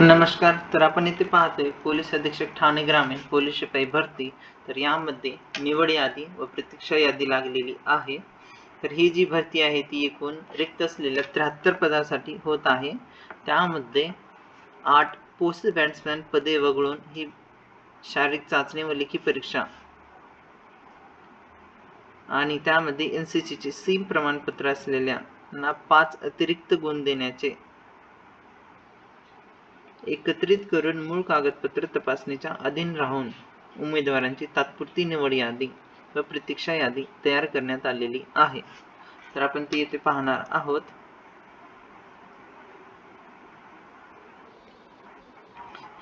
नमस्कार तर आपण इथे पाहतोय पोलीस अधीक्षक ठाणे ग्रामीण पोलीस शिपाई भरती. तर यामध्ये निवड यादी व प्रतीक्षा यादी लागलेली आहे. तर ही जी भरती आहे ती एकूण रिक्त असलेल्या त्र्याहत्तर पदासाठी होत आहे. त्यामध्ये आठ पोस्ट बॅट्समॅन पदे वगळून ही शारीरिक चाचणी व लेखी परीक्षा आणि त्यामध्ये एन सी ची सीम प्रमाणपत्र असलेल्या पाच अतिरिक्त गुण देण्याचे एकत्रित करून मूळ कागदपत्र तपासणीच्या अधीन राहून उमेदवारांची तात्पुरती निवड यादी व प्रतीक्षा यादी तयार करण्यात आलेली आहे. तर आपण ती येथे पाहणार आहोत.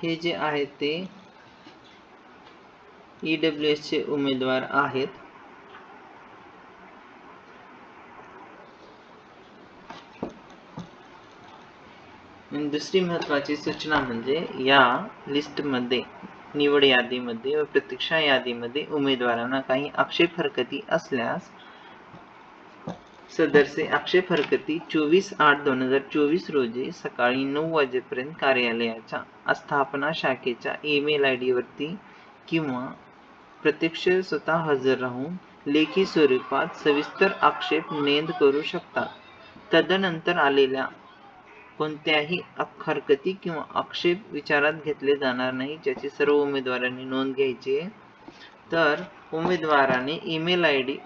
हे जे आहे ते ईडब्ल्यू एस चे उमेदवार आहेत. दुसरी महत्वाची सूचना म्हणजे या लिस्टमध्ये निवड यादीमध्ये व प्रतीक्षा यादीमध्ये उमेदवारांना काही आक्षेप हरकती असल्यास सदरचे आक्षेप हरकती चोवीस आठ दोन हजार चोवीस रोजी सकाळी नऊ वाजेपर्यंत कार्यालयाच्या आस्थापना शाखेच्या ईमेल आय वरती किंवा प्रत्यक्ष स्वतः हजर राहून लेखी स्वरूपात सविस्तर आक्षेप नेंद करू शकतात. तदनंतर आलेल्या कोणत्याही हरकती किंवा आक्षेप विचारात घेतले जाणार नाही ज्याची सर्व उमेदवारांनी नोंद घ्यायची आहे. तर उमेदवाराने ईमेल आय डी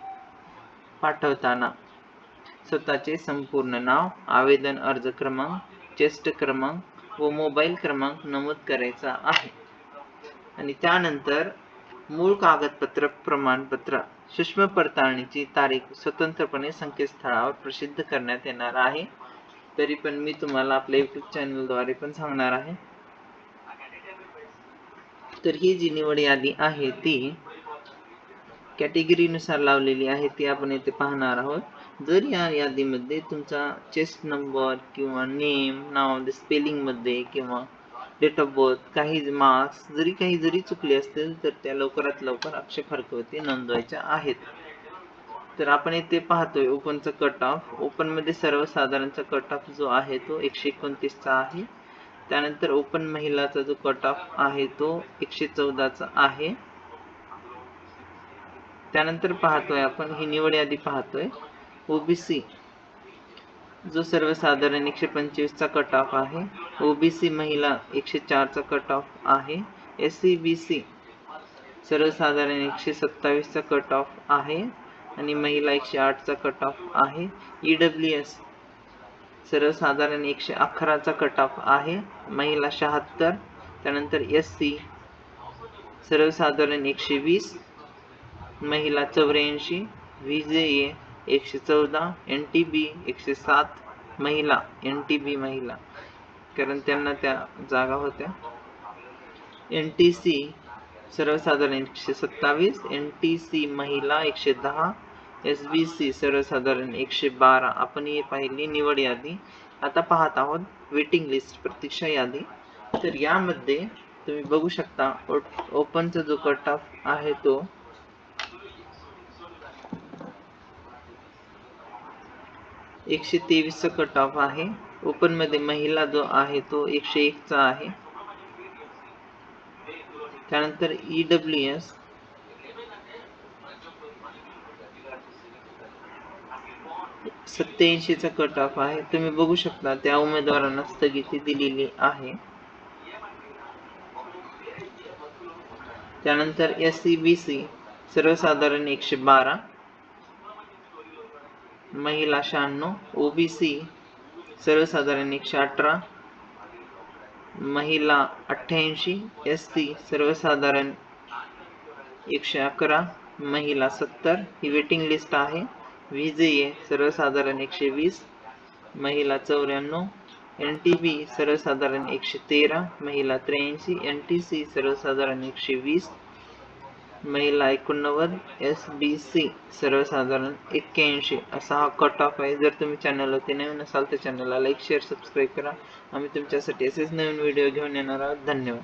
पाठवताना स्वतःचे संपूर्ण नाव आवेदन अर्ज क्रमांक चेस्ट क्रमांक व मोबाईल क्रमांक नमूद करायचा आहे. आणि त्यानंतर मूळ कागदपत्र प्रमाणपत्र सूक्ष्म पडताळणीची तारीख स्वतंत्रपणे संकेतस्थळावर प्रसिद्ध करण्यात येणार आहे. तरी पण मी तुम्हाला आपल्या युट्यूब चॅनलद्वारे पण सांगणार आहे. तर ही जी निवड यादी आहे ती कॅटेगरीनुसार लावलेली आहे ती आपण येथे पाहणार आहोत. जर या यादीमध्ये तुमचा चेस्ट नंबर किंवा नेम नाव म्हणजे स्पेलिंगमध्ये किंवा डेट ऑफ बर्थ काही मार्क्स जरी काही जरी चुकले असतील तर त्या लवकरात लवकर अक्षर फरकवती नोंदवायच्या आहेत. तर आपण इथे पाहतोय. ओपनचा कट ऑफ ओपनमध्ये सर्वसाधारणचा कट ऑफ जो आहे तो एकशे एकोणतीसचा आहे. त्यानंतर ओपन महिलाचा जो कट ऑफ आहे तो एकशे चौदाचा आहे. त्यानंतर पाहतोय आपण ही निवड यादी पाहतोय. ओबीसी जो सर्वसाधारण एकशे पंचवीसचा कट ऑफ आहे. ओबीसी महिला एकशे चारचा कट ऑफ आहे. एस सी बी सी सर्वसाधारण एकशे सत्तावीसचा कट ऑफ आहे. आणि महिला एकशे आठचा कट ऑफ आहे. ईडब्ल्यू डब्ल्यू एस सर्वसाधारण एकशे अकराचा कट ऑफ आहे. महिला शहात्तर त्यानंतर एस सी सर्वसाधारण एकशे वीस महिला चौऱ्याऐंशी व्ही जे ए एकशे चौदा एन टी बी एकशे सात महिला एन टी बी महिला. कारण त्यांना त्या जागा होत्या. एन टी सी सर्वसाधारण एकशे सत्तावीस एन टी सी महिला एकशे दहा एस बी सी सर्वसाधारण एकशे बारा. आपण ही पाहिली निवड यादी. आता पाहत आहोत वेटिंग लिस्ट प्रतीक्षा यादी. तर यामध्ये तुम्ही बघू शकता ओपनचा जो कट ऑफ आहे तो एकशे तेवीसचा कट ऑफ आहे. ओपनमध्ये महिला जो आहे तो एकशे एकचा आहे. त्यानंतर ईडब्ल्यू डब्ल्यू एस सत्याऐंशीचा कट ऑफ आहे. तुम्ही बघू शकता त्या उमेदवारांना स्थगिती दिलेली आहे. त्यानंतर एस सी बी सी सर्वसाधारण एकशे बारा. महिला शहाण्णव. ओबीसी सर्वसाधारण एकशे अठरा. महिला अठ्ठ्याऐंशी. एस सी सर्वसाधारण एकशे अकरा. महिला सत्तर. ही वेटिंग लिस्ट आहे. व्ही सर्वसाधारण एकशे वीस महिला चौऱ्याण्णव एन टी बी सर्वसाधारण एकशे तेरा महिला त्र्याऐंशी एन टी सी सर्वसाधारण एकशे वीस महिला एकोणनव्वद एस बी सी सर्वसाधारण एक्क्याऐंशी. असा हा कट ऑफ आहे. जर तुम्ही चॅनलवरती नवीन असाल तर चॅनलला लाईक शेअर सबस्क्राईब करा. आम्ही तुमच्यासाठी असेच नवीन व्हिडिओ घेऊन येणार आहोत. धन्यवाद.